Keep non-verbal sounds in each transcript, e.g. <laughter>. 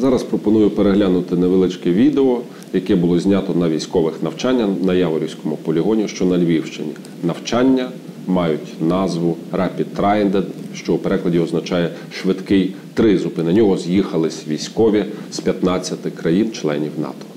Зараз пропоную переглянути невеличке відео, яке було знято на військових навчаннях на Яворівському полігоні, що на Львівщині. Навчання мають назву Rapid Trinded, що у перекладі означає швидкий тризуб. І на нього з'їхались військові з 15 країн-членів НАТО.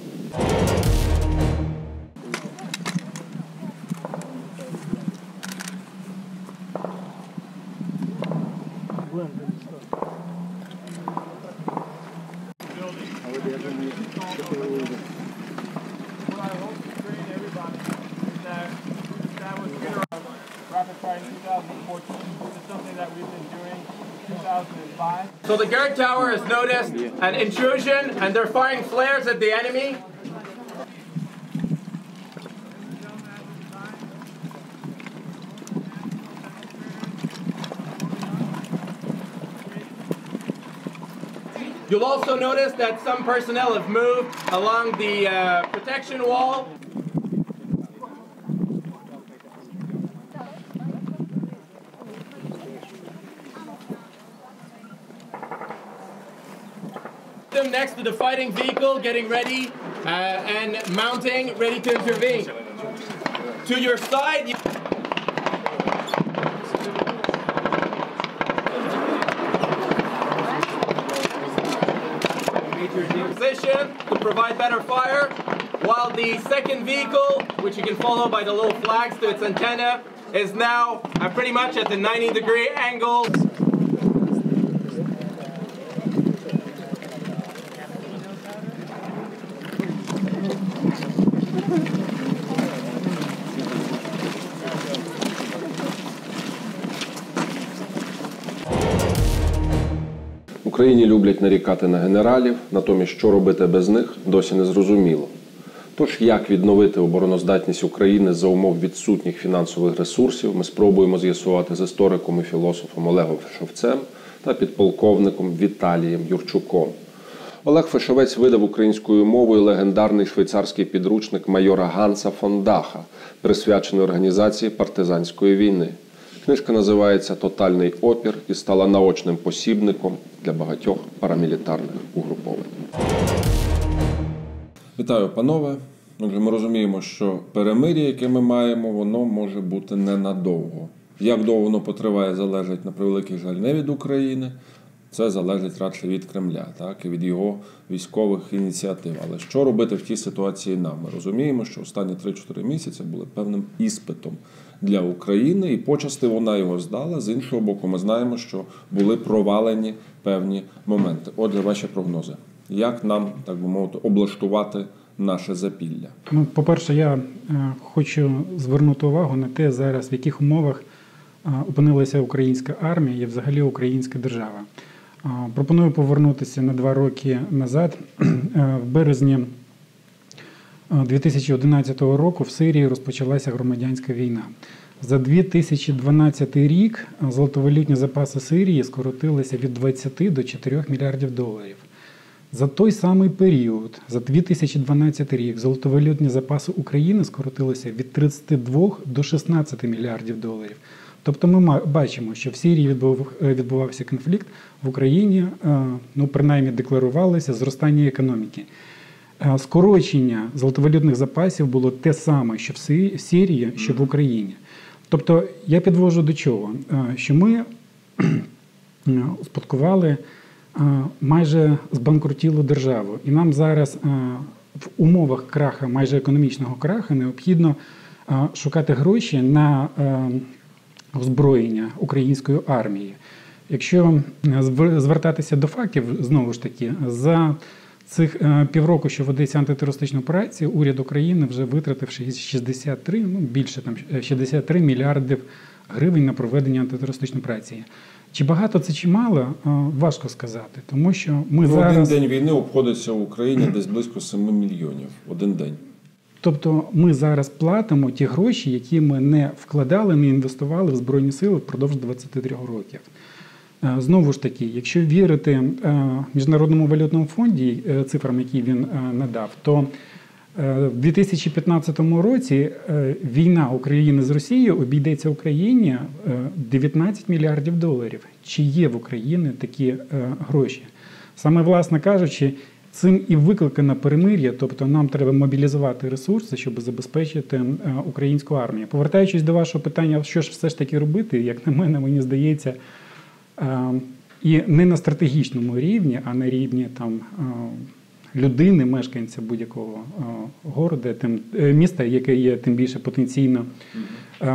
So the guard tower has noticed an intrusion and they're firing flares at the enemy. You'll also notice that some personnel have moved along the uh, protection wall. Them next to the fighting vehicle, getting ready uh, and mounting, ready to intervene. To your side, position to provide better fire, while the second vehicle, which you can follow by the little flags to its antenna, is now uh, pretty much at the 90 degree angle. Україні люблять нарікати на генералів, натомість що робити без них досі не зрозуміло. Тож, як відновити обороноздатність України за умов відсутніх фінансових ресурсів, ми спробуємо з'ясувати з істориком і філософом Олегом Фишовцем та підполковником Віталієм Юрчуком. Олег Фишовець видав українською мовою легендарний швейцарський підручник майора Ганса фон Даха, присвячений організації партизанської війни. Книжка називається Тотальний опір і стала наочним посібником для багатьох парамілітарних угруповань. Вітаю, панове. Отже, ми розуміємо, що перемир'я, яке ми маємо, воно може бути ненадовго. Як довго воно потриває, залежить на превеликий жаль не від України. Це залежить радше від Кремля, так і від його військових ініціатив. Але що робити в тій ситуації нам? Ми розуміємо, що останні 3-4 місяці були певним іспитом для України, і почасти вона його здала. З іншого боку, ми знаємо, що були провалені певні моменти. Отже, ваші прогнози. Як нам, так би мовити, облаштувати наше запілля? Ну, по-перше, я е, хочу звернути увагу на те зараз, в яких умовах е, опинилася українська армія і взагалі українська держава. Е, пропоную повернутися на два роки назад. <clears throat> В березні 2011 року в Сирії розпочалася громадянська війна. За 2012 рік золотовалютні запаси Сирії скоротилися від 20 до 4 мільярдів доларів. За той самий період, за 2012 рік, золотовалютні запаси України скоротилися від 32 до 16 мільярдів доларів. Тобто ми бачимо, що в Сирії е, відбувався конфлікт, в Україні, е, ну принаймні, декларувалося зростання економіки. Е, Скорочення золотовалютних запасів було те саме, що в Си- Сирії, що в Україні. Тобто я підвожу до чого? Е, Що ми <clears throat> е, успадкували майже збанкрутілу державу. І нам зараз в умовах краха, майже економічного краха, необхідно шукати гроші на озброєння української армії. Якщо звертатися до фактів, знову ж таки, за цих е, півроку, що ведеться антитерористична операція, уряд України вже витратив шість- 63, ну більше там е, 63 мільярдів гривень на проведення антитерористичної операції. Чи багато це чи мало, е, важко сказати, тому що ми Ну, зараз Один день війни обходиться в Україні десь близько 7 мільйонів. Один день. Тобто ми зараз платимо ті гроші, які ми не вкладали, не інвестували в Збройні Сили впродовж 23 років. Е, Знову ж таки, якщо вірити е, Міжнародному валютному фонді, е, цифрам, які він надав, то в 2015 році війна України з Росією обійдеться Україні е, 19 мільярдів доларів. Чи є в Україні такі гроші? Саме власне кажучи, цим і викликано перемир'я, тобто нам треба мобілізувати ресурси, щоб забезпечити українську армію. Повертаючись до вашого питання, що ж все ж таки робити, як на мене, мені здається. Е, І не на стратегічному рівні, а на рівні там е, людини, мешканця будь-якого е, города, тим е, міста, яке є тим більше потенційно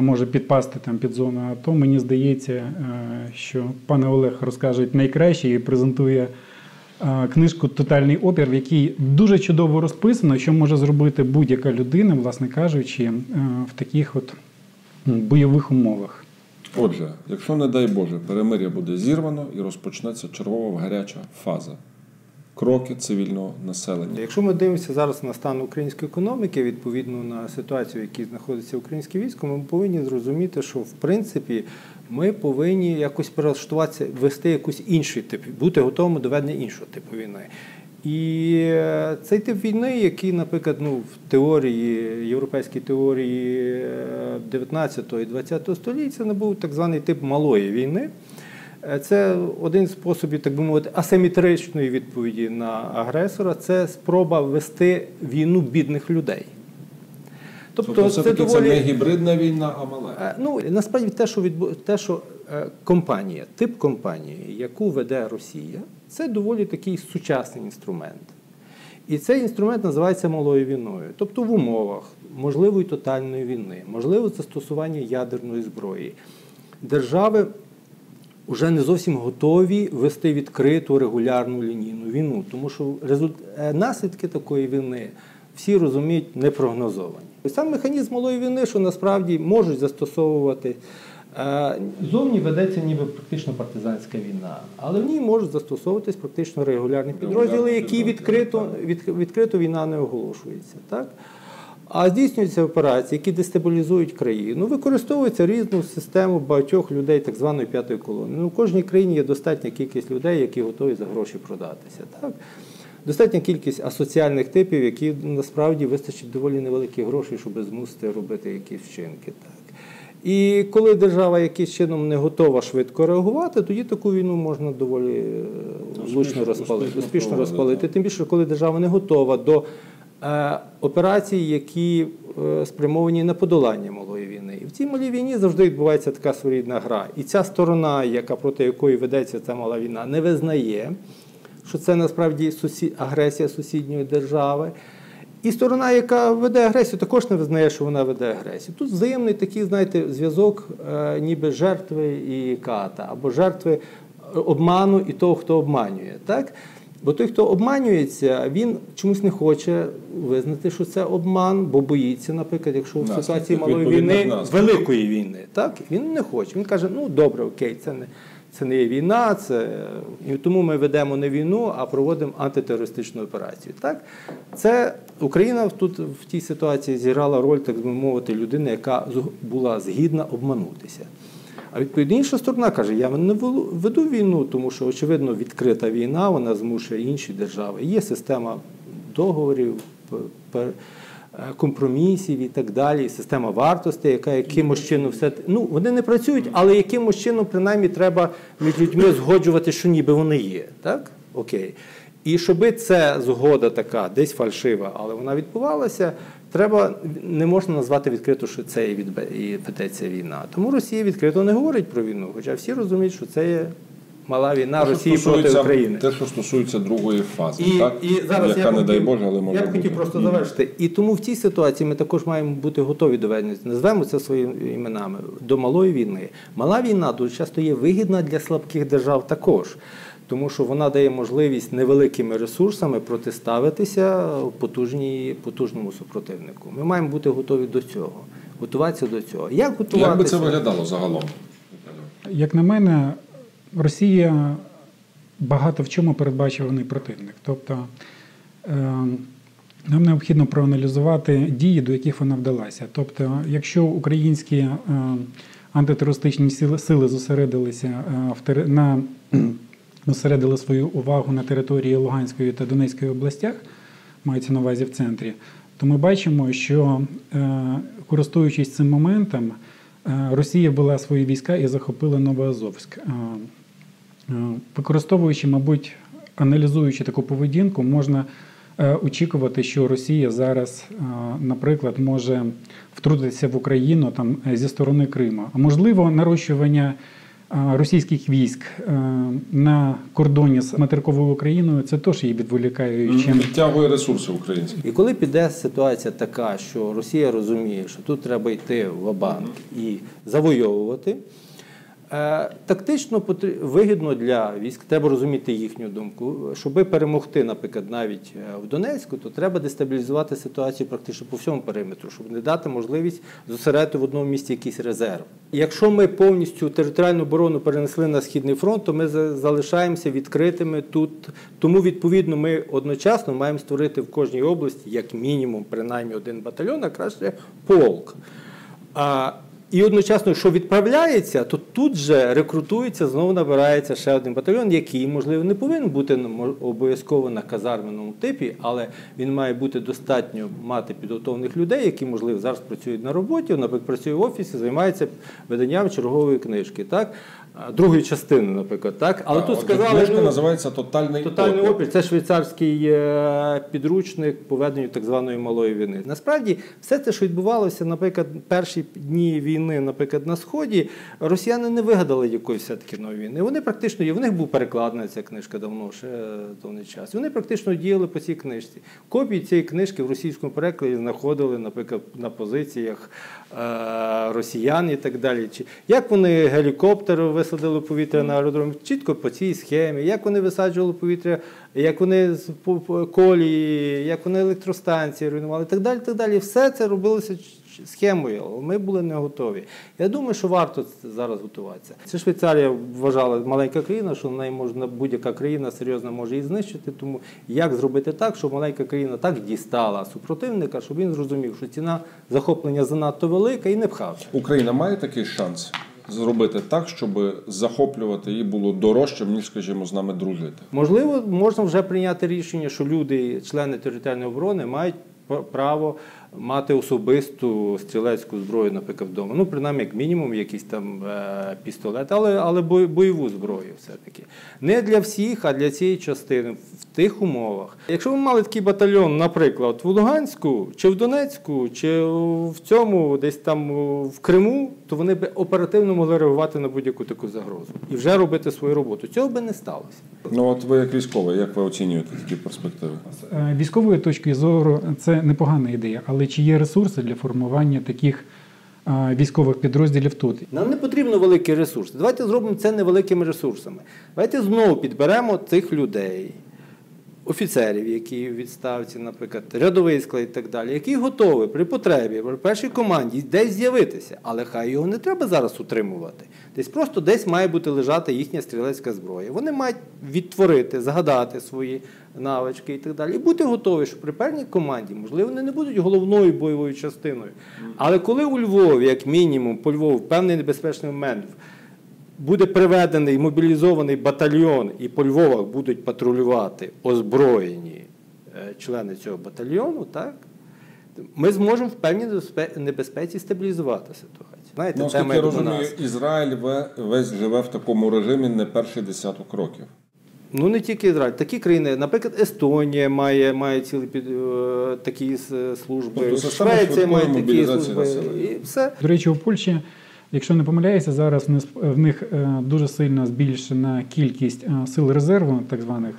може підпасти там під зону АТО. Мені здається, що пане Олег розкаже найкраще і презентує книжку Тотальний опір, в якій дуже чудово розписано, що може зробити будь-яка людина, власне кажучи, в таких от бойових умовах. Отже, якщо не дай Боже, перемир'я буде зірвано і розпочнеться чергова гаряча фаза. Кроки цивільного населення. Якщо ми дивимося зараз на стан української економіки, відповідно на ситуацію, в якій знаходиться українське військо, ми повинні зрозуміти, що в принципі ми повинні якось перелаштуватися, вести якийсь інший тип, бути готовими до ведення іншого типу війни. І е, цей тип війни, який, наприклад, ну, в теорії, європейській теорії е, 19 і 20 століття, не був так званий тип малої війни. Е, Це один з способів, так би мовити, асиметричної відповіді на агресора. Це спроба вести війну бідних людей. Тобто, все-таки це не гібридна війна, а мала. Е, Ну, насправді те, що відбу... те, що е, компанія, тип компанії, яку веде Росія, це доволі такий сучасний інструмент. І цей інструмент називається малою війною. Тобто в умовах можливої тотальної війни, можливо застосування ядерної зброї. Держави вже не зовсім готові вести відкриту регулярну лінійну війну, тому що е, наслідки такої війни всі розуміють непрогнозовані. І Сам механізм малої війни, що насправді можуть застосовувати. Е, Зовні ведеться ніби практично партизанська війна, але в ній можуть застосовуватись практично регулярні підрозділи, які відкрито, від, відкрито війна не оголошується. Так? А здійснюються операції, які дестабілізують країну, використовується різну систему багатьох людей так званої п'ятої колони. Ну, в кожній країні є достатня кількість людей, які готові за гроші продатися. Так? Достатня кількість асоціальних типів, які насправді вистачить доволі невеликих грошей, щоб змусити робити якісь вчинки. Так? І коли держава якимось чином не готова швидко реагувати, тоді таку війну можна доволі е, влучно розпалити, успішно розпалити. Тим більше, коли держава не готова до е, операцій, які е, спрямовані на подолання малої війни. І в цій малій війні завжди відбувається така своєрідна гра. І ця сторона, яка проти якої ведеться ця мала війна, не визнає, що це насправді агресія сусідньої держави. І сторона, яка веде агресію, також не визнає, що вона веде агресію. Тут взаємний такий, знаєте, зв'язок е, ніби жертви і ката, або жертви обману і того, хто обманює. Так? Бо той, хто обманюється, він чомусь не хоче визнати, що це обман, бо боїться, наприклад, якщо в ситуації малої війни, великої війни, так? він не хоче. Він каже, ну добре, окей, це не. Це не є війна, це і тому ми ведемо не війну, а проводимо антитерористичну операцію. Так, це Україна тут в тій ситуації зіграла роль, так би мовити, людини, яка була згідна обманутися. А відповідно інша сторона каже: я не веду війну, тому що очевидно відкрита війна, вона змушує інші держави. Є система договорів, компромісів і так далі, система вартостей, яка якимось чином все ну вони не працюють, але якимось чином принаймні треба між людьми згоджувати, що ніби вони є. Так? Окей. І щоб ця згода така, десь фальшива, але вона відбувалася, треба не можна назвати відкрито, що це і ведеться війна. Тому Росія відкрито не говорить про війну, хоча всі розуміють, що це є мала війна Те, Росії проти України. Те, що стосується другої фази, І, так? і зараз яка я не дай Боже, але може я б хотів бути. просто завершити. І тому в цій ситуації ми також маємо бути готові до ведення. Назвемо це своїми іменами до малої війни. Мала війна дуже часто є вигідна для слабких держав також. Тому що вона дає можливість невеликими ресурсами протиставитися потужній, потужному супротивнику. Ми маємо бути готові до цього, готуватися до цього. Як готуватися? Як би це виглядало загалом? Як на мене, Росія багато в чому передбачуваний противник. Тобто е, нам необхідно проаналізувати дії, до яких вона вдалася. Тобто, якщо українські е, антитерористичні сили, зосередилися е, на <clears throat> зосередили свою увагу на території Луганської та Донецької областях, мається на увазі в центрі, то ми бачимо, що користуючись цим моментом, Росія ввела свої війська і захопила Новоазовськ, використовуючи, мабуть, аналізуючи таку поведінку, можна е, очікувати, що Росія зараз, е, наприклад, може втрутитися в Україну там е, зі сторони Криму. А можливо, нарощування е, російських військ е, на кордоні з материковою Україною це теж є відволікаючим. Відтягує ресурси українські. І коли піде ситуація така, що Росія розуміє, що тут треба йти в банк і завойовувати, е, тактично потр- вигідно для військ, треба розуміти їхню думку. Щоби перемогти, наприклад, навіть е, в Донецьку, то треба дестабілізувати ситуацію практично по всьому периметру, щоб не дати можливість зосередити в одному місці якийсь резерв. Якщо ми повністю територіальну оборону перенесли на східний фронт, то ми за- залишаємося відкритими тут. Тому відповідно ми одночасно маємо створити в кожній області як мінімум принаймні один батальйон, а краще полк. І одночасно, що відправляється, то тут же рекрутується, знову набирається ще один батальйон, який, можливо, не повинен бути мо- обов'язково на казарменому типі, але він має бути достатньо мати підготовлених людей, які, можливо, зараз працюють на роботі, наприклад, працює в офісі, займається виданням чергової книжки, так? Другої частини, наприклад. Так? Але тут сказали, книжка ну, називається Тотальний, Тотальний опір. опір це швейцарський е, підручник по веденню так званої малої війни. Насправді, все те, що відбувалося, наприклад, перші дні війни, наприклад, на сході, росіяни не вигадали якоїсь все-таки нової війни. Вони практично є. В них був перекладена ця книжка давно, ще давний час. Вони практично діяли по цій книжці. Копії цієї книжки в російському перекладі знаходили, наприклад, на позиціях е, росіян і так далі. Чи як вони гелікоптер висадили повітря на аеродром, Чітко по цій схемі, як вони висаджували повітря, як вони з колії, як вони електростанції руйнували, і так далі. так далі. Все це робилося схемою, але ми були не готові. Я думаю, що варто зараз готуватися. Це Швейцарія вважала маленька країна, що на неї можна будь-яка країна серйозно може її знищити. Тому як зробити так, щоб маленька країна так дістала супротивника, щоб він зрозумів, що ціна захоплення занадто велика і не пхався. Україна має такий шанс зробити так, щоб захоплювати її було дорожчим, ніж, скажімо, з нами дружити. Можливо, можна вже прийняти рішення, що люди, члени територіальної оборони, мають право мати особисту стрілецьку зброю, наприклад, вдома. Ну, принаймні, як мінімум, якийсь там е, пістолет, але, але бойову зброю все-таки. Не для всіх, а для цієї частини, в тих умовах. Якщо ви мали такий батальйон, наприклад, в Луганську, чи в Донецьку, чи в цьому, десь там в Криму, то вони б оперативно могли реагувати на будь-яку таку загрозу і вже робити свою роботу. Цього би не сталося. Ну от ви як військовий, як ви оцінюєте такі перспективи? З е, військової точки зору це непогана ідея, але чи є ресурси для формування таких військових підрозділів тут? Нам не потрібно великі ресурси. Давайте зробимо це невеликими ресурсами. Давайте знову підберемо цих людей, офіцерів, які в відставці, наприклад, рядовий склад і так далі, які готові при потребі, при першій команді десь з'явитися, але хай його не треба зараз утримувати. Десь просто десь має бути лежати їхня стрілецька зброя. Вони мають відтворити, згадати свої навички і так далі. І бути готові, що при певній команді, можливо, вони не будуть головною бойовою частиною. Але коли у Львові, як мінімум, по Львову, певний небезпечний момент буде приведений мобілізований батальйон, і по Львовах будуть патрулювати озброєні е, члени цього батальйону, так? Ми зможемо в певній небезпеці стабілізувати ситуацію. Знаєте, Ну, тема я розумію, нас. Ізраїль весь живе в такому режимі не перший десяток років. Ну не тільки Ізраїль, такі країни, наприклад, Естонія має, має цілі під, е, такі служби, Тобто Швеція має такі служби. І все. До речі, у Польщі, якщо не помиляюся, зараз в них- е, дуже сильно збільшена кількість е, сил резерву, так званих,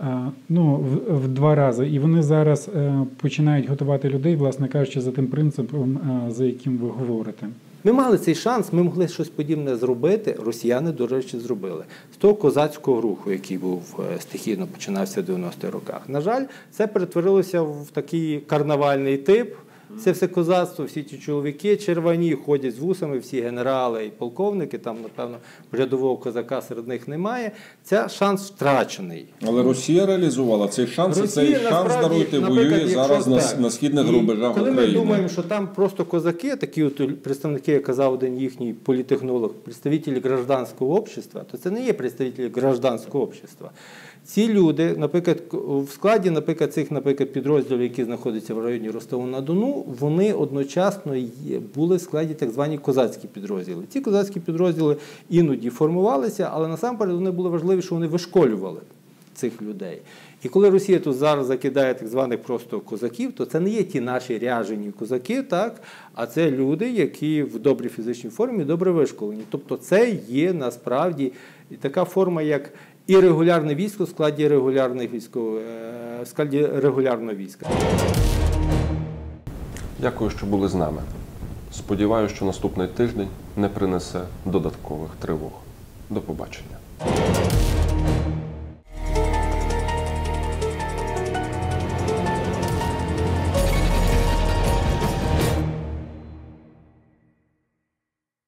е, ну, в, два рази. І вони зараз починають готувати людей, власне кажучи, за тим принципом, за яким ви говорите. Ми мали цей шанс, ми могли щось подібне зробити. Росіяни, до речі, зробили з того козацького руху, який був стихійно починався в 90-х роках. На жаль, це перетворилося в такий карнавальний тип. Це все козацтво, всі ті чоловіки червоні ходять з вусами, всі генерали і полковники. Там, напевно, рядового козака серед них немає. Це шанс втрачений. Але Росія реалізувала цей шанс, і цей Росія, шанс даруйте воює зараз на, так, на східних і рубежах Коли України. ми думаємо, що там просто козаки, такі от представники, як казав один їхній політехнолог, представники гражданського общества, то це не є представники гражданського общества. Ці люди, наприклад, в складі, наприклад, цих, наприклад, підрозділів, які знаходяться в районі Ростову-на-Дону, вони одночасно були в складі так звані козацькі підрозділи. Ці козацькі підрозділи іноді формувалися, але насамперед вони були важливі, що вони вишколювали цих людей. І коли Росія тут зараз закидає так званих просто козаків, то це не є ті наші ряжені козаки, так, а це люди, які в добрій фізичній формі добре вишколені. Тобто це є насправді така форма, як і регулярне військо в складі регулярних військових е, в складі регулярного війська. Дякую, що були з нами. Сподіваюся, що наступний тиждень не принесе додаткових тривог. До побачення.